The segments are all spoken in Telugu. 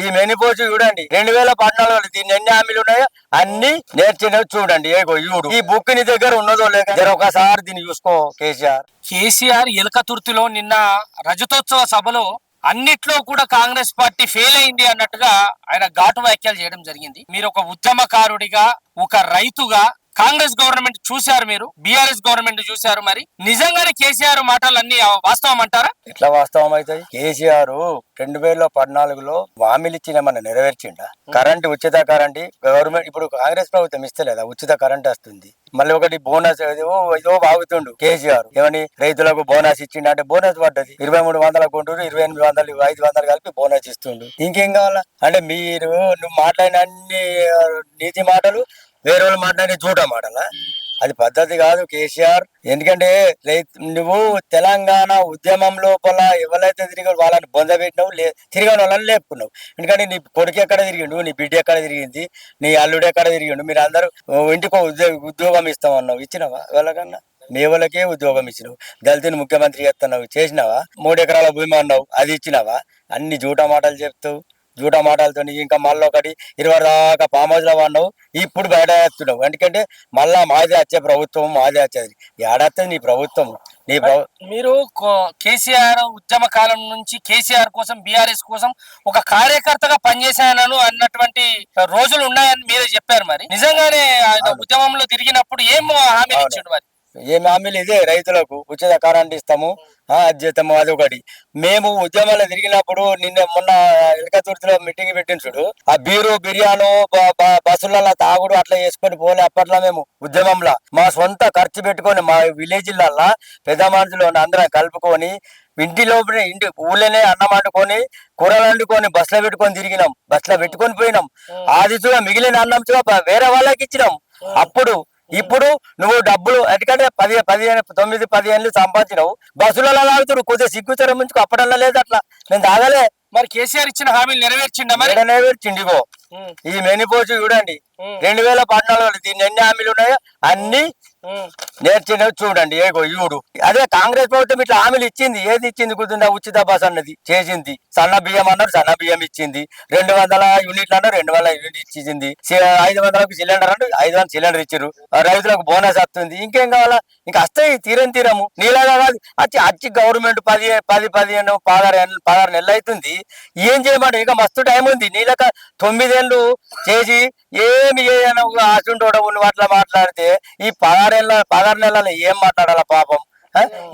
ఈ మెనిపోజు చూడండి. రెండు వేల పద్నాలుగు దీన్ని ఎన్ని హామీలు ఉన్నాయో అన్ని నేర్చినవి చూడండి. ఏగో ఈ బుక్ నీ దగ్గర ఉన్నదో లేక ఒకసారి దీన్ని చూసుకో కేసీఆర్. కేసీఆర్ ఎలకతుర్తిలో నిన్న రజతోత్సవ సభలో అన్నిట్లో కూడా కాంగ్రెస్ పార్టీ ఫెయిల్ అయింది అన్నట్టుగా ఆయన ఘాటు వ్యాఖ్యలు చేయడం జరిగింది. మీరు ఒక ఉద్యమకారుడిగా ఒక రైతుగా కాంగ్రెస్ గవర్నమెంట్ చూశారు మీరు బీఆర్ఎస్ గవర్నమెంట్ చూశారు మరి. నిజంగానే కేసీఆర్ మాటలు అన్ని వాస్తవం అంటారా? ఎట్లా వాస్తవం అవుతాయి? కేసీఆర్ రెండు వేల పద్నాలుగులో హామీలు ఇచ్చిన మన నెరవేర్చిండా? కరెంట్ ఉచిత కరెంట్ గవర్నమెంట్ ఇప్పుడు కాంగ్రెస్ ప్రభుత్వం ఇస్తలేదా? ఉచిత కరెంట్ వస్తుంది. మళ్ళీ ఒకటి బోనస్ ఏదో ఏదో బాగుతుండు కేసీఆర్. ఏమని? రైతులకు బోనస్ ఇచ్చిండు అంటే బోనస్ పడ్డది. ఇరవై మూడు వందల కొంటూరు ఇరవై ఎనిమిది వందలు ఐదు వందలు కలిపి బోనస్ ఇస్తుండు. ఇంకేం కావాలా? అంటే మీరు నువ్వు మాట్లాడిన అన్ని నీతి మాటలు వేరే వాళ్ళు మాట్లాడే చూడ మాటలా. అది పద్ధతి కాదు కేసీఆర్. ఎందుకంటే నువ్వు తెలంగాణ ఉద్యమం లోపల ఎవరైతే తిరిగి వాళ్ళని బొందబెట్టినావు లే తిరిగిన వాళ్ళని లేపుకున్నావు. ఎందుకంటే నీ కొడుకు ఎక్కడ తిరిగిండు నీ బిడ్డ ఎక్కడ తిరిగింది నీ అల్లుడు ఎక్కడ తిరిగిండు మీరు అందరూ ఇంటికో ఉద్యోగ ఉద్యోగం ఇస్తామన్నావు. ఇచ్చినావా వాళ్ళకన్నా మేవలకే వాళ్ళకే ఉద్యోగం ఇచ్చినావు. దళితుని ముఖ్యమంత్రి చేస్తున్నావు చేసినావా? మూడు ఎకరాల భూమి అన్నావు అది ఇచ్చినావా? అన్ని జూటా మాటలు చెప్తావు. జూటా మాటలతో ఇంకా మళ్ళీ ఒకటి ఇరవై దాకా పామ్ హౌస్లో వాడినావు ఇప్పుడు బయట వేస్తున్నావు ఎందుకంటే మళ్ళా మాదే వచ్చే ప్రభుత్వం మాదే వచ్చేది. ఏడత్తది నీ ప్రభుత్వం. నీ మీరు కేసీఆర్ ఉద్యమ కాలం నుంచి కేసీఆర్ కోసం బీఆర్ఎస్ కోసం ఒక కార్యకర్తగా పనిచేశానను అన్నటువంటి రోజులు ఉన్నాయని మీరే చెప్పారు మరి. నిజంగానే ఆయన ఉద్యమంలో తిరిగినప్పుడు ఏం అవును. ఇచ్చిండు మరి? ఏం హామీలు ఇదే రైతులకు ఉచిత కరెంట్ ఇస్తాము. అది ఒకటి. మేము ఉద్యమాలు తిరిగినప్పుడు నిన్న మొన్న ఎలకతుర్తిలో మీటింగ్ పెట్టిన చూడు. ఆ బీరు బిర్యాను బస్సులలో తాగుడు అట్లా చేసుకొని పోలే అప్పట్లో మేము ఉద్యమంలో. మా సొంత ఖర్చు పెట్టుకొని మా విలేజ్లల్లా పెద్ద మనుషులు అందరం కలుపుకొని ఇంటి లోపల ఇంటి ఊళ్ళోనే అన్నం వండుకొని కూరలు వండుకొని బస్సులో పెట్టుకొని తిరిగినాం. బస్సులో పెట్టుకొని పోయినాం. అది చూడ మిగిలిన అన్నం వేరే వాళ్ళకి ఇచ్చినాం. అప్పుడు ఇప్పుడు నువ్వు డబ్బులు ఎందుకంటే పది పదిహేను తొమ్మిది పదిహేను సంపాదించినావు. బస్సులలో తాగుతుడు కొద్దిగా సిగ్గుచరం ఉంచుకో. అప్పటల్లా లేదు అట్లా. నేను తాగలే. మరి కేసీఆర్ ఇచ్చిన హామీలు నెరవేర్చిండా మరి? చిండిగో ఉమ్, ఈ మెనిపోజు చూడండి. రెండు వేల పద్నాలుగులో దీన్ని ఎన్ని హామీలు ఉన్నాయో అన్ని. నేర్చినవి చూడండి ఏగో ఇవుడు అదే కాంగ్రెస్ ప్రభుత్వం ఇట్లా హామీలు ఇచ్చింది. ఏది ఇచ్చింది గుర్తుందా? ఉచిత బస్ అన్నది చేసింది. సన్న బియ్యం అన్నారు సన్న బియ్యం ఇచ్చింది. రెండు వందల యూనిట్లు అన్నారు రెండు వందల యూనిట్ ఇచ్చింది. ఐదు వందలకు సిలిండర్ అంటే ఐదు వందల సిలిండర్ ఇచ్చారు రైతులకు బోనస్ వస్తుంది. ఇంకేం కావాలా? ఇంకా వస్తాయి తీరం తీరము. నీలాగా కాదు. అచ్చి అచ్చి గవర్నమెంట్ పది పది పదిహేను పదహారు పదహారు నెలలు అవుతుంది ఏం చేయమంటే ఇంకా మస్తు టైం ఉంది. నీలక తొమ్మిదేళ్ళు చేసి ఏమి చేయను ఆశుంటోడ ఉన్న అట్లా మాట్లాడితే ఈ పదహారేళ్ళ పదహారు నెలలు ఏం మాట్లాడాల పాపం?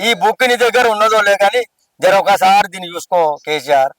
ఈ బుక్ నీ దగ్గర ఉన్నదో లే కానీ జర ఒకసారి దీన్ని చూసుకో కేసీఆర్.